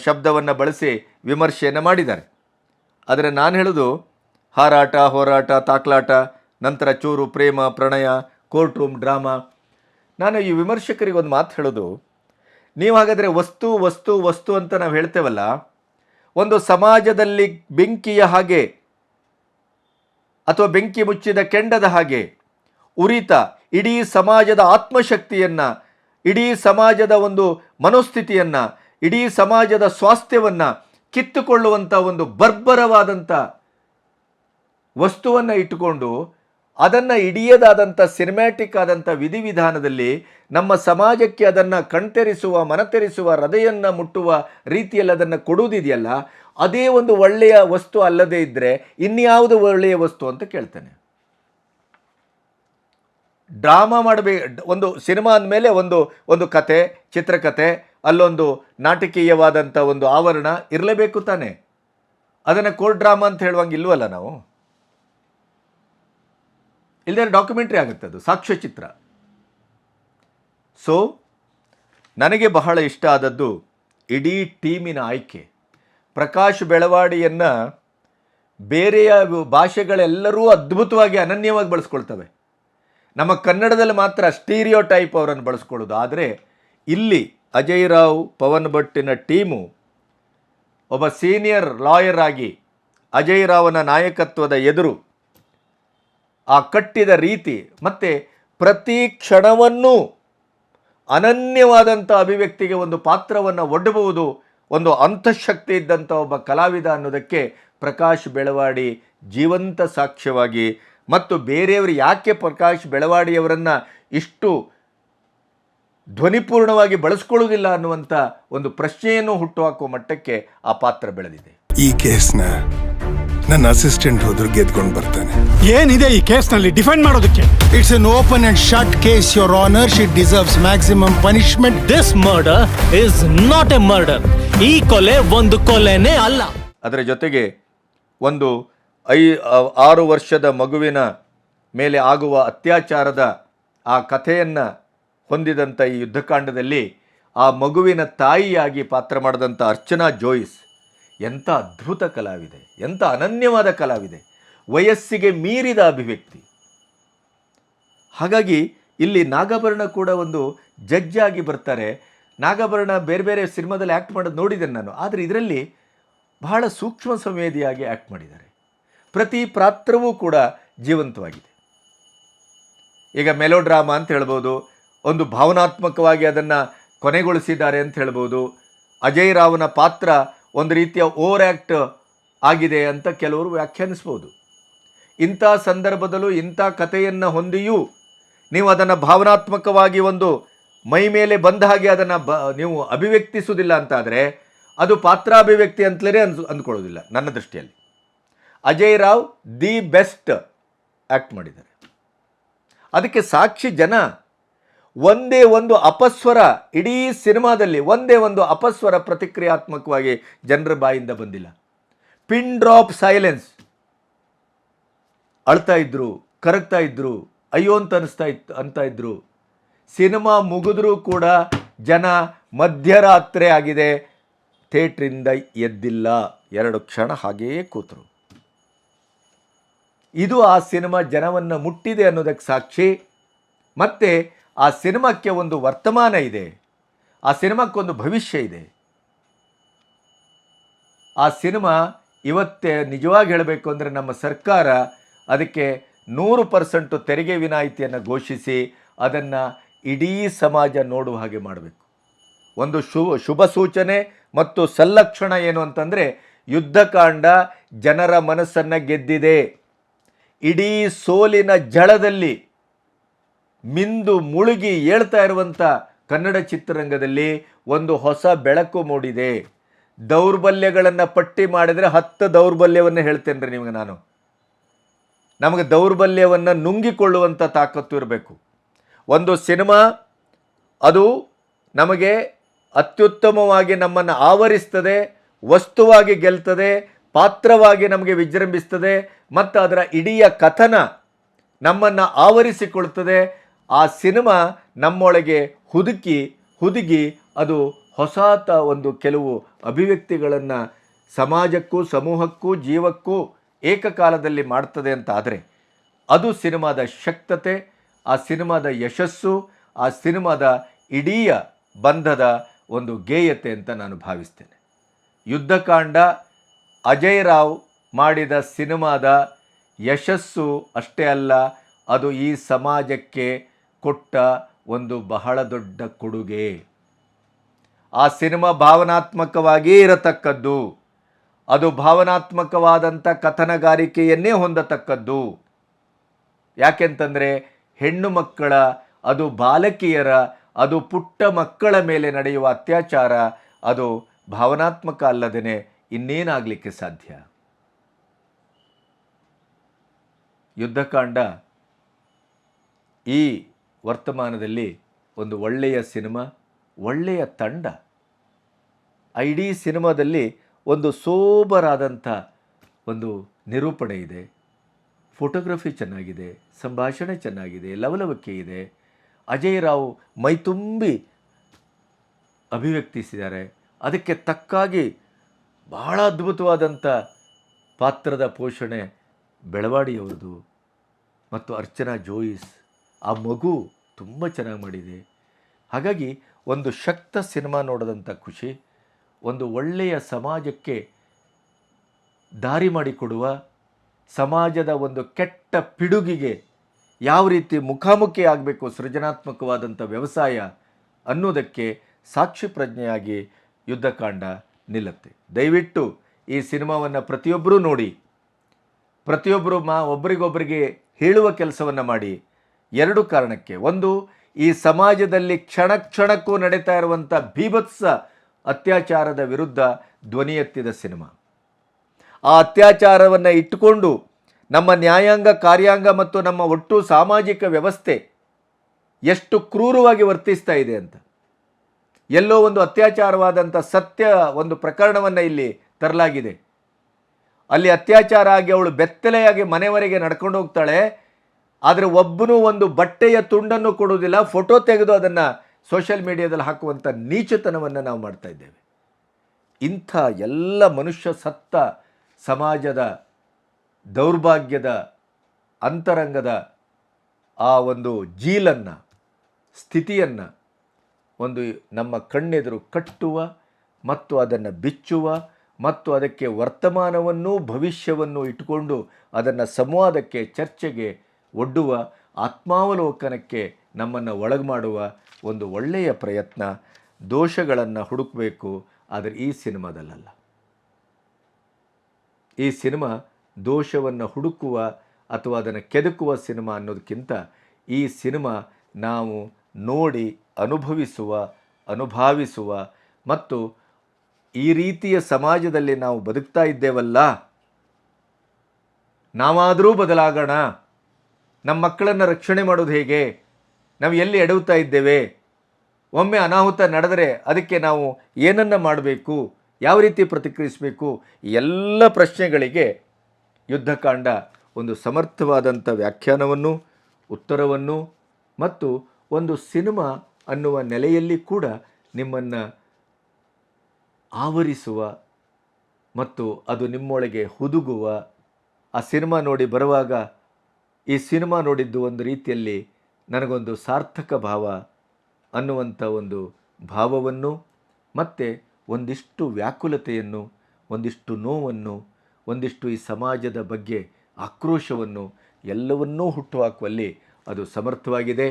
Speaker 1: ಶಬ್ದವನ್ನು ಬಳಸಿ ವಿಮರ್ಶೆಯನ್ನು ಮಾಡಿದ್ದಾರೆ. ಆದರೆ ನಾನು ಹೇಳೋದು ಹಾರಾಟ, ಹೋರಾಟ, ತಾಕ್ಲಾಟ, ನಂತರ ಚೂರು ಪ್ರೇಮ, ಪ್ರಣಯ ಕೋರ್ಟ್ ರೂಮ್ ಡ್ರಾಮಾ. ನಾನು ಈ ವಿಮರ್ಶಕರಿಗೆ ಒಂದು ಮಾತು ಹೇಳೋದು. ನೀವು ಹಾಗಾದರೆ ವಸ್ತು ವಸ್ತು ವಸ್ತು ಅಂತ ನಾವು ಹೇಳ್ತೇವಲ್ಲ, ಒಂದು ಸಮಾಜದಲ್ಲಿ ಬೆಂಕಿಯ ಹಾಗೆ ಅಥವಾ ಬೆಂಕಿ ಮುಚ್ಚಿದ ಕೆಂಡದ ಹಾಗೆ ಉರಿತ ಇಡೀ ಸಮಾಜದ ಆತ್ಮಶಕ್ತಿಯನ್ನು, ಇಡೀ ಸಮಾಜದ ಒಂದು ಮನೋಸ್ಥಿತಿಯನ್ನು, ಇಡೀ ಸಮಾಜದ ಸ್ವಾಸ್ಥ್ಯವನ್ನು ಕಿತ್ತುಕೊಳ್ಳುವಂಥ ಒಂದು ಬರ್ಬರವಾದಂಥ ವಸ್ತುವನ್ನು ಇಟ್ಟುಕೊಂಡು ಅದನ್ನು ಇಡಿಯದಾದಂಥ ಸಿನಿಮ್ಯಾಟಿಕ್ ಆದಂಥ ವಿಧಿವಿಧಾನದಲ್ಲಿ ನಮ್ಮ ಸಮಾಜಕ್ಕೆ ಅದನ್ನು ಕಣ್ತೆರಿಸುವ, ಮನತೆರಿಸುವ, ಹೃದಯನ್ನು ಮುಟ್ಟುವ ರೀತಿಯಲ್ಲಿ ಅದನ್ನು ಕೊಡುವುದಿದೆಯಲ್ಲ, ಅದೇ ಒಂದು ಒಳ್ಳೆಯ ವಸ್ತು ಅಲ್ಲದೇ ಇದ್ದರೆ ಇನ್ಯಾವುದು ಒಳ್ಳೆಯ ವಸ್ತು ಅಂತ ಕೇಳ್ತೇನೆ. ಡ್ರಾಮಾ ಮಾಡಬೇಕು ಒಂದು ಸಿನಿಮಾ ಅಂದಮೇಲೆ ಒಂದು ಒಂದು ಕತೆ, ಚಿತ್ರಕತೆ, ಅಲ್ಲೊಂದು ನಾಟಕೀಯವಾದಂಥ ಒಂದು ಆವರಣ ಇರಲೇಬೇಕು ತಾನೇ. ಅದನ್ನು ಕೋರ್ಟ್ ಡ್ರಾಮಾ ಅಂತ ಹೇಳುವಂಗೆ ಇಲ್ವಲ್ಲ ನಾವು? ಇಲ್ಲದೆ ಡಾಕ್ಯುಮೆಂಟ್ರಿ ಆಗುತ್ತೆ ಅದು ಸಾಕ್ಷ್ಯಚಿತ್ರ ಸೊ ನನಗೆ ಬಹಳ ಇಷ್ಟ ಆದದ್ದು ಇಡೀ ಟೀಮಿನ ಆಯ್ಕೆ. ಪ್ರಕಾಶ್ ಬೆಳವಾಡಿಯನ್ನು ಬೇರೆಯ ಭಾಷೆಗಳೆಲ್ಲರೂ ಅದ್ಭುತವಾಗಿ ಅನನ್ಯವಾಗಿ ಬಳಸ್ಕೊಳ್ತವೆ. ನಮ್ಮ ಕನ್ನಡದಲ್ಲಿ ಮಾತ್ರ ಸ್ಟೀರಿಯೋ ಟೈಪ್ ಅವರನ್ನು ಬಳಸ್ಕೊಳ್ಳೋದು. ಆದರೆ ಇಲ್ಲಿ ಅಜಯ್ ರಾವ್, ಪವನ್ ಭಟ್ಟಿನ ಟೀಮು ಒಬ್ಬ ಸೀನಿಯರ್ ಲಾಯರ್ ಆಗಿ ಅಜಯ್ ರಾವ್ನ ನಾಯಕತ್ವದ ಎದುರು ಆ ಕಟ್ಟಿದ ರೀತಿ ಮತ್ತು ಪ್ರತಿ ಕ್ಷಣವನ್ನೂ ಅನನ್ಯವಾದಂಥ ಅಭಿವ್ಯಕ್ತಿಗೆ ಒಂದು ಪಾತ್ರವನ್ನು ಒಡ್ಡಬಹುದು ಒಂದು ಅಂತಃಶಕ್ತಿ ಇದ್ದಂಥ ಒಬ್ಬ ಕಲಾವಿದ ಅನ್ನೋದಕ್ಕೆ ಪ್ರಕಾಶ್ ಬೆಳವಾಡಿ ಜೀವಂತ ಸಾಕ್ಷ್ಯವಾಗಿ ಮತ್ತು ಬೇರೆಯವರು ಯಾಕೆ ಪ್ರಕಾಶ್ ಬೆಳವಾಡಿಯವರನ್ನು ಇಷ್ಟು ಧ್ವನಿಪೂರ್ಣವಾಗಿ ಬಳಸ್ಕೊಳ್ಳೋದಿಲ್ಲ ಅನ್ನುವಂಥ ಒಂದು ಪ್ರಶ್ನೆಯನ್ನು ಹುಟ್ಟುಹಾಕುವ ಮಟ್ಟಕ್ಕೆ ಆ ಪಾತ್ರ ಬೆಳೆದಿದೆ.
Speaker 4: ಈ ಕೇಸ್ನ ನನ್ನ ಅಸಿಸ್ಟೆಂಟ್ ಹೋದ್ರು ಗೆದ್ಕೊಂಡು ಬರ್ತಾನೆ.
Speaker 5: ಏನಿದೆ ಈ ಕೇಸ್ನಲ್ಲಿ? ಡಿಫೆಂಡ್ ಮಾಡೋದಕ್ಕೆ.
Speaker 4: It's an open and shut case your honour she deserves maximum punishment
Speaker 2: this murder is not a murder ಈ ಕೊಲೆ ಒಂದು ಕೊಲೆನೇ ಅಲ್ಲ.
Speaker 1: ಅದರ ಜೊತೆಗೆ ಒಂದು ಐ ಆರು ವರ್ಷದ ಮಗುವಿನ ಮೇಲೆ ಆಗುವ ಅತ್ಯಾಚಾರದ ಆ ಕಥೆಯನ್ನು ಹೊಂದಿದಂಥ ಈ ಯುದ್ಧಕಾಂಡದಲ್ಲಿ ಆ ಮಗುವಿನ ತಾಯಿಯಾಗಿ ಪಾತ್ರ ಮಾಡಿದಂಥ ಅರ್ಚನಾ ಜೋಯಿಸ್ ಎಂಥ ಅದ್ಭುತ ಕಲಾವಿದೆ, ಎಂಥ ಅನನ್ಯವಾದ ಕಲಾವಿದೆ. ವಯಸ್ಸಿಗೆ ಮೀರಿದ ಅಭಿವ್ಯಕ್ತಿ. ಹಾಗಾಗಿ ಇಲ್ಲಿ ನಾಗಾಭರಣ ಕೂಡ ಒಂದು ಜಡ್ಜ್ ಆಗಿ ಬರ್ತಾರೆ. ನಾಗಾಭರಣ ಬೇರೆ ಬೇರೆ ಸಿನಿಮಾದಲ್ಲಿ ಆ್ಯಕ್ಟ್ ಮಾಡೋದು ನೋಡಿದ್ದೇನೆ ನಾನು. ಆದರೆ ಇದರಲ್ಲಿ ಬಹಳ ಸೂಕ್ಷ್ಮ ಸಂವೇದಿಯಾಗಿ ಆ್ಯಕ್ಟ್ ಮಾಡಿದ್ದಾರೆ. ಪ್ರತಿ ಪಾತ್ರವೂ ಕೂಡ ಜೀವಂತವಾಗಿದೆ. ಈಗ ಮೆಲೋಡ್ರಾಮಾ ಅಂತ ಹೇಳ್ಬೋದು, ಒಂದು ಭಾವನಾತ್ಮಕವಾಗಿ ಅದನ್ನು ಕೊನೆಗೊಳಿಸಿದ್ದಾರೆ ಅಂತ ಹೇಳ್ಬೋದು, ಅಜಯ್ ರಾವ್ನ ಪಾತ್ರ ಒಂದು ರೀತಿಯ ಓವರ್ ಆ್ಯಕ್ಟ್ ಆಗಿದೆ ಅಂತ ಕೆಲವರು ವ್ಯಾಖ್ಯಾನಿಸ್ಬೋದು. ಇಂಥ ಸಂದರ್ಭದಲ್ಲೂ ಇಂಥ ಕಥೆಯನ್ನು ಹೊಂದಿಯೂ ನೀವು ಅದನ್ನು ಭಾವನಾತ್ಮಕವಾಗಿ ಒಂದು ಮೈ ಮೇಲೆ ಬಂದ ಹಾಗೆ ಅದನ್ನು ಬ, ನೀವು ಅಭಿವ್ಯಕ್ತಿಸುವುದಿಲ್ಲ ಅಂತಾದರೆ ಅದು ಪಾತ್ರಾಭಿವ್ಯಕ್ತಿ ಅಂತಲೇ ಅನ್ಸ್ ಅಂದ್ಕೊಳ್ಳೋದಿಲ್ಲ ನನ್ನ ದೃಷ್ಟಿಯಲ್ಲಿ. Ajay Rao the best act ಮಾಡಿದ್ದಾರೆ. ಅದಕ್ಕೆ ಸಾಕ್ಷಿ ಜನ ಒಂದೇ ಒಂದು ಅಪಸ್ವರ ಇಡೀ ಸಿನಿಮಾದಲ್ಲಿ ಒಂದೇ ಒಂದು ಅಪಸ್ವರ ಪ್ರತಿಕ್ರಿಯಾತ್ಮಕವಾಗಿ ಜನರ ಬಾಯಿಂದ ಬಂದಿಲ್ಲ. ಪಿನ್ ಡ್ರಾಪ್ ಸೈಲೆನ್ಸ್ ಅಳ್ತಾ ಇದ್ರು, ಕರಗ್ತಾ ಇದ್ರು, ಅಯ್ಯೋ ಅಂತ ಅನಿಸ್ತಾ ಇತ್ತು ಅಂತ ಇದ್ರು. ಸಿನಿಮಾ ಮುಗಿದ್ರೂ ಕೂಡ ಜನ ಮಧ್ಯರಾತ್ರಿ ಆಗಿದೆ. ಥೇಟ್ರಿಂದ ಎದ್ದಿಲ್ಲ. ಎರಡು ಕ್ಷಣ ಹಾಗೆಯೇ ಕೂತರು. ಇದು ಆ ಸಿನಿಮಾ ಜನವನ್ನು ಮುಟ್ಟಿದೆ ಅನ್ನೋದಕ್ಕೆ ಸಾಕ್ಷಿ. ಮತ್ತು ಆ ಸಿನಿಮಾಕ್ಕೆ ಒಂದು ವರ್ತಮಾನ ಇದೆ. ಆ ಸಿನಿಮಾಕ್ಕೊಂದು ಭವಿಷ್ಯ ಇದೆ. ಆ ಸಿನಿಮಾ ಇವತ್ತೇ ನಿಜವಾಗಿ ಹೇಳಬೇಕು ಅಂದರೆ ನಮ್ಮ ಸರ್ಕಾರ ಅದಕ್ಕೆ ನೂರು ಪರ್ಸೆಂಟು ತೆರಿಗೆ ವಿನಾಯಿತಿಯನ್ನು ಘೋಷಿಸಿ ಅದನ್ನು ಇಡೀ ಸಮಾಜ ನೋಡುವ ಹಾಗೆ ಮಾಡಬೇಕು. ಒಂದು ಶುಭ ಶುಭ ಸೂಚನೆ ಮತ್ತು ಸಲ್ಲಕ್ಷಣ ಏನು ಅಂತಂದರೆ ಯುದ್ಧಕಾಂಡ ಜನರ ಮನಸ್ಸನ್ನು ಗೆದ್ದಿದೆ. ಇಡೀ ಸೋಲಿನ ಜಳದಲ್ಲಿ ಮಿಂದು ಮುಳುಗಿ ಏಳ್ತಾ ಇರುವಂಥ ಕನ್ನಡ ಚಿತ್ರರಂಗದಲ್ಲಿ ಒಂದು ಹೊಸ ಬೆಳಕು ಮೂಡಿದೆ. ದೌರ್ಬಲ್ಯಗಳನ್ನು ಪಟ್ಟಿ ಮಾಡಿದರೆ ಹತ್ತು ದೌರ್ಬಲ್ಯವನ್ನು ಹೇಳ್ತೇನೆ ರೀ ನಿಮಗೆ ನಾನು. ನಮಗೆ ದೌರ್ಬಲ್ಯವನ್ನು ನುಂಗಿಕೊಳ್ಳುವಂಥ ತಾಕತ್ತು ಇರಬೇಕು. ಒಂದು ಸಿನಿಮಾ, ಅದು ನಮಗೆ ಅತ್ಯುತ್ತಮವಾಗಿ ನಮ್ಮನ್ನು ಆವರಿಸ್ತದೆ, ವಸ್ತುವಾಗಿ ಗೆಲ್ತದೆ, ಪಾತ್ರವಾಗಿ ನಮಗೆ ವಿಜೃಂಭಿಸ್ತದೆ, ಮತ್ತು ಅದರ ಇಡೀ ಕಥನ ನಮ್ಮನ್ನು ಆವರಿಸಿಕೊಳ್ತದೆ ಆ ಸಿನಿಮಾ ನಮ್ಮೊಳಗೆ ಹುದುಕಿ, ಹುದುಗಿ ಅದು ಹೊಸಾತ ಒಂದು ಕೆಲವು ಅಭಿವ್ಯಕ್ತಿಗಳನ್ನು ಸಮಾಜಕ್ಕೂ, ಸಮೂಹಕ್ಕೂ, ಜೀವಕ್ಕೂ ಏಕಕಾಲದಲ್ಲಿ ಮಾಡ್ತದೆ ಅಂತ ಆದರೆ ಅದು ಸಿನಿಮಾದ ಶಕ್ತತೆ, ಆ ಸಿನಿಮಾದ ಯಶಸ್ಸು, ಆ ಸಿನಿಮಾದ ಇಡೀ ಬಂಧದ ಒಂದು ಗೇಯತೆ ಅಂತ ನಾನು ಭಾವಿಸ್ತೇನೆ. ಯುದ್ಧಕಾಂಡ ಅಜಯ್ ರಾವ್ ಮಾಡಿದ ಸಿನಿಮಾದ ಯಶಸ್ಸು ಅಷ್ಟೇ ಅಲ್ಲ, ಅದು ಈ ಸಮಾಜಕ್ಕೆ ಕೊಟ್ಟ ಒಂದು ಬಹಳ ದೊಡ್ಡ ಕೊಡುಗೆ. ಆ ಸಿನಿಮಾ ಭಾವನಾತ್ಮಕವಾಗಿಯೇ ಇರತಕ್ಕದ್ದು. ಅದು ಭಾವನಾತ್ಮಕವಾದಂಥ ಕಥನಗಾರಿಕೆಯನ್ನೇ ಹೊಂದತಕ್ಕದ್ದು. ಯಾಕೆಂತಂದರೆ ಹೆಣ್ಣು ಮಕ್ಕಳ, ಅದು ಬಾಲಕಿಯರ, ಅದು ಪುಟ್ಟ ಮಕ್ಕಳ ಮೇಲೆ ನಡೆಯುವ ಅತ್ಯಾಚಾರ, ಅದು ಭಾವನಾತ್ಮಕ ಅಲ್ಲದೇ ಇನ್ನೇನಾಗಲಿಕ್ಕೆ ಸಾಧ್ಯ? ಯುದ್ಧಕಾಂಡ. ಈ ವರ್ತಮಾನದಲ್ಲಿ ಒಂದು ಒಳ್ಳೆಯ ಸಿನಿಮಾ, ಒಳ್ಳೆಯ ತಂಡ. ಇಡೀ ಸಿನಿಮಾದಲ್ಲಿ ಒಂದು ಸೋಬರಾದಂಥ ಒಂದು ನಿರೂಪಣೆ ಇದೆ. ಫೋಟೋಗ್ರಫಿ ಚೆನ್ನಾಗಿದೆ, ಸಂಭಾಷಣೆ ಚೆನ್ನಾಗಿದೆ, ಲವಲವಿಕೆ ಇದೆ. ಅಜಯ್ ರಾವ್ ಮೈತುಂಬಿ ಅಭಿವ್ಯಕ್ತಿಸಿದ್ದಾರೆ. ಅದಕ್ಕೆ ತಕ್ಕಾಗಿ ಬಹಳ ಅದ್ಭುತವಾದಂಥ ಪಾತ್ರದ ಪೋಷಣೆ ಬೆಳವಾಡಿಯವ್ರದ್ದು. ಮತ್ತು ಅರ್ಚನಾ ಜೋಯಿಸ್ ಆ ಮಗು ತುಂಬ ಚೆನ್ನಾಗಿ ಮಾಡಿದೆ. ಹಾಗಾಗಿ ಒಂದು ಶಕ್ತ ಸಿನಿಮಾ ನೋಡಿದಂಥ ಖುಷಿ, ಒಂದು ಒಳ್ಳೆಯ ಸಮಾಜಕ್ಕೆ ದಾರಿ ಮಾಡಿಕೊಡುವ, ಸಮಾಜದ ಒಂದು ಕೆಟ್ಟ ಪಿಡುಗಿಗೆ ಯಾವ ರೀತಿ ಮುಖಾಮುಖಿ ಆಗಬೇಕು ಸೃಜನಾತ್ಮಕವಾದಂಥ ವ್ಯವಸಾಯ ಅನ್ನೋದಕ್ಕೆ ಸಾಕ್ಷಿ ಪ್ರಜ್ಞೆಯಾಗಿ ಯುದ್ಧಕಾಂಡ ನಿಲ್ಲುತ್ತೆ. ದಯವಿಟ್ಟು ಈ ಸಿನಿಮಾವನ್ನು ಪ್ರತಿಯೊಬ್ಬರೂ ನೋಡಿ. ಪ್ರತಿಯೊಬ್ಬರು ಮಾ ಒಬ್ಬರಿಗೊಬ್ಬರಿಗೆ ಹೇಳುವ ಕೆಲಸವನ್ನು ಮಾಡಿ. ಎರಡು ಕಾರಣಕ್ಕೆ. ಒಂದು, ಈ ಸಮಾಜದಲ್ಲಿ ಕ್ಷಣ ಕ್ಷಣಕ್ಕೂ ನಡೀತಾ ಇರುವಂಥ ಭೀಭತ್ಸ ಅತ್ಯಾಚಾರದ ವಿರುದ್ಧ ಧ್ವನಿ ಎತ್ತಿದ ಸಿನಿಮಾ. ಆ ಅತ್ಯಾಚಾರವನ್ನು ಇಟ್ಟುಕೊಂಡು ನಮ್ಮ ನ್ಯಾಯಾಂಗ, ಕಾರ್ಯಾಂಗ ಮತ್ತು ನಮ್ಮ ಒಟ್ಟು ಸಾಮಾಜಿಕ ವ್ಯವಸ್ಥೆ ಎಷ್ಟು ಕ್ರೂರವಾಗಿ ವರ್ತಿಸ್ತಾ ಇದೆ ಅಂತ. ಎಲ್ಲೋ ಒಂದು ಅತ್ಯಾಚಾರವಾದಂಥ ಸತ್ಯ ಒಂದು ಪ್ರಕರಣವನ್ನು ಇಲ್ಲಿ ತರಲಾಗಿದೆ. ಅಲ್ಲಿ ಅತ್ಯಾಚಾರ ಆಗಿ ಅವಳು ಬೆತ್ತಲೆಯಾಗಿ ಮನೆವರೆಗೆ ನಡ್ಕೊಂಡು ಹೋಗ್ತಾಳೆ. ಆದರೆ ಒಬ್ಬನು ಒಂದು ಬಟ್ಟೆಯ ತುಂಡನ್ನು ಕೊಡುವುದಿಲ್ಲ ಫೋಟೋ ತೆಗೆದು ಅದನ್ನು ಸೋಷಿಯಲ್ ಮೀಡಿಯಾದಲ್ಲಿ ಹಾಕುವಂಥ ನೀಚತನವನ್ನು ನಾವು ಮಾಡ್ತಾ ಇದ್ದೇವೆ. ಇಂಥ ಎಲ್ಲ ಮನುಷ್ಯ ಸತ್ತ ಸಮಾಜದ ದೌರ್ಭಾಗ್ಯದ ಅಂತರಂಗದ ಆ ಒಂದು ಜೀಲನ್ನು, ಸ್ಥಿತಿಯನ್ನು ಒಂದು ನಮ್ಮ ಕಣ್ಣೆದುರು ಕಟ್ಟುವ ಮತ್ತು ಅದನ್ನು ಬಿಚ್ಚುವ ಮತ್ತು ಅದಕ್ಕೆ ವರ್ತಮಾನವನ್ನು ಭವಿಷ್ಯವನ್ನು ಇಟ್ಟುಕೊಂಡು ಅದನ್ನು ಸಂವಾದಕ್ಕೆ, ಚರ್ಚೆಗೆ ಒಡ್ಡುವ ಆತ್ಮಾವಲೋಕನಕ್ಕೆ ನಮ್ಮನ್ನು ಒಳಗೆ ಮಾಡುವ ಒಂದು ಒಳ್ಳೆಯ ಪ್ರಯತ್ನ, ದೋಷಗಳನ್ನು ಹುಡುಕಬೇಕು. ಆದರೆ ಈ ಸಿನಿಮಾದಲ್ಲ ಈ ಸಿನಿಮಾ ದೋಷವನ್ನು ಹುಡುಕುವ ಅಥವಾ ಅದನ್ನು ಕೆದಕುವ ಸಿನಿಮಾ ಅನ್ನೋದಕ್ಕಿಂತ ಈ ಸಿನಿಮಾ ನಾವು ನೋಡಿ ಅನುಭವಿಸುವ, ಅನುಭಾವಿಸುವ ಮತ್ತು ಈ ರೀತಿಯ ಸಮಾಜದಲ್ಲಿ ನಾವು ಬದುಕ್ತಾ ಇದ್ದೇವಲ್ಲ, ನಾವಾದರೂ ಬದಲಾಗೋಣ. ನಮ್ಮ ಮಕ್ಕಳನ್ನು ರಕ್ಷಣೆ ಮಾಡೋದು ಹೇಗೆ? ನಾವು ಎಲ್ಲಿ ಎಡವುತ್ತಾ ಇದ್ದೇವೆ? ಒಮ್ಮೆ ಅನಾಹುತ ನಡೆದರೆ ಅದಕ್ಕೆ ನಾವು ಏನನ್ನು ಮಾಡಬೇಕು? ಯಾವ ರೀತಿ ಪ್ರತಿಕ್ರಿಯಿಸಬೇಕು? ಎಲ್ಲ ಪ್ರಶ್ನೆಗಳಿಗೆ ಯುದ್ಧಕಾಂಡ ಒಂದು ಸಮರ್ಥವಾದಂಥ ವ್ಯಾಖ್ಯಾನವನ್ನು, ಉತ್ತರವನ್ನು ಮತ್ತು ಒಂದು ಸಿನಿಮಾ ಅನ್ನುವ ನೆಲೆಯಲ್ಲಿ ಕೂಡ ನಿಮ್ಮನ್ನು ಆವರಿಸುವ ಮತ್ತು ಅದು ನಿಮ್ಮೊಳಗೆ ಹುದುಗುವ ಆ ಸಿನಿಮಾ ನೋಡಿ ಬರುವಾಗ ಈ ಸಿನಿಮಾ ನೋಡಿದ್ದು ಒಂದು ರೀತಿಯಲ್ಲಿ ನನಗೊಂದು ಸಾರ್ಥಕ ಭಾವ ಅನ್ನುವಂಥ ಒಂದು ಭಾವವನ್ನು ಮತ್ತು ಒಂದಿಷ್ಟು ವ್ಯಾಕುಲತೆಯನ್ನು, ಒಂದಿಷ್ಟು ನೋವನ್ನು, ಒಂದಿಷ್ಟು ಈ ಸಮಾಜದ ಬಗ್ಗೆ ಆಕ್ರೋಶವನ್ನು ಎಲ್ಲವನ್ನೂ ಹುಟ್ಟುಹಾಕುವಲ್ಲಿ ಅದು ಸಮರ್ಥವಾಗಿದೆ.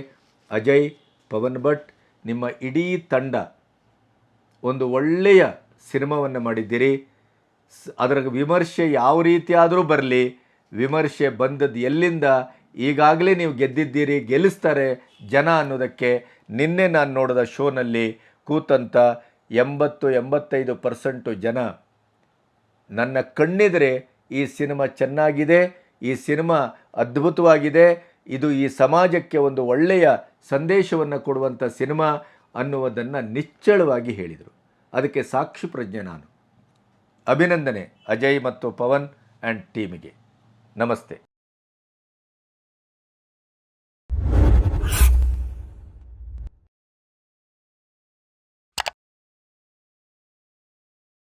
Speaker 1: ಅಜಯ್, ಪವನ್ ಭಟ್, ನಿಮ್ಮ ಇಡೀ ತಂಡ ಒಂದು ಒಳ್ಳೆಯ ಸಿನಿಮಾವನ್ನು ಮಾಡಿದ್ದೀರಿ. ಅದರ ವಿಮರ್ಶೆ ಯಾವ ರೀತಿಯಾದರೂ ಬರಲಿ. ವಿಮರ್ಶೆ ಬಂದದ್ದು ಎಲ್ಲಿಂದ? ಈಗಾಗಲೇ ನೀವು ಗೆದ್ದಿದ್ದೀರಿ, ಗೆಲ್ಲಿಸ್ತಾರೆ ಜನ ಅನ್ನೋದಕ್ಕೆ ನಿನ್ನೆ ನಾನು ನೋಡಿದ ಶೋನಲ್ಲಿ ಕೂತಂಥ ಎಂಬತ್ತು, ಎಂಬತ್ತೈದು ಪರ್ಸೆಂಟು ಜನ. ನನ್ನ ಕಣ್ಣಿದ್ರೆ ಈ ಸಿನಿಮಾ ಚೆನ್ನಾಗಿದೆ, ಈ ಸಿನಿಮಾ ಅದ್ಭುತವಾಗಿದೆ, ಇದು ಈ ಸಮಾಜಕ್ಕೆ ಒಂದು ಒಳ್ಳೆಯ ಸಂದೇಶವನ್ನು ಕೊಡುವಂಥ ಸಿನಿಮಾ ಅನ್ನುವುದನ್ನು ನಿಚ್ಚಳವಾಗಿ ಹೇಳಿದರು. ಅದಕ್ಕೆ ಸಾಕ್ಷಿ ಪ್ರಜ್ಞೆ ನಾನು. ಅಭಿನಂದನೆ, ಅಜಯ್ ಮತ್ತು ಪವನ್ ಆ್ಯಂಡ್ ಟೀಮಿಗೆ ನಮಸ್ತೆ